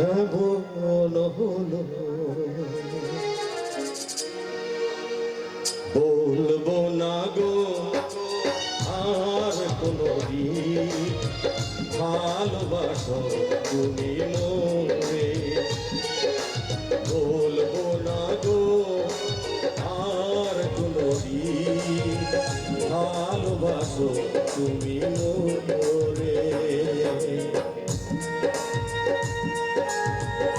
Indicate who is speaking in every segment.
Speaker 1: এমন হলো বলব না গো, আর কোনো ভালোবাসো তুমি মনে বলব না গো, আর কোনো ভালোবাসো তুমি মনে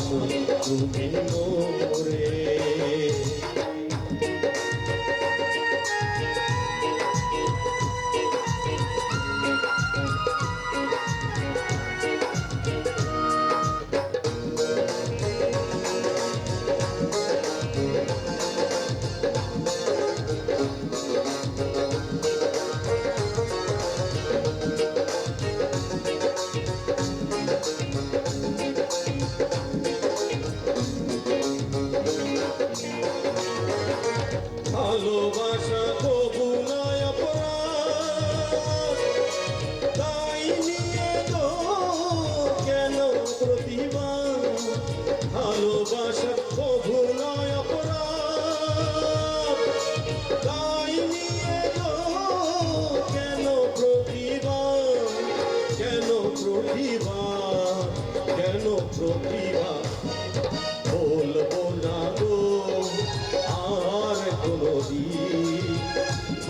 Speaker 1: মোরে। ভালোবাসা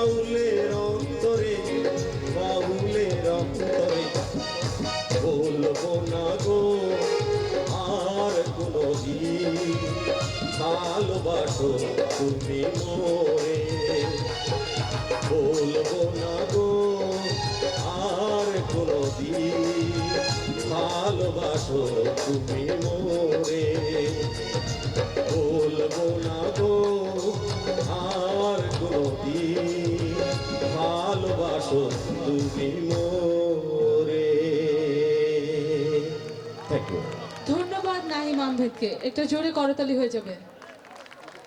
Speaker 1: বাউলের অন্তরে বাউলের অন্তরে। বলব না গো, আর কোনো ভালোবাসো তুমি মোরে। বলব না গো, আর কোনো ভালোবাসো তুমি মোরে।
Speaker 2: আহমেদকে একটা জোরে করতালি হয়ে যাবে।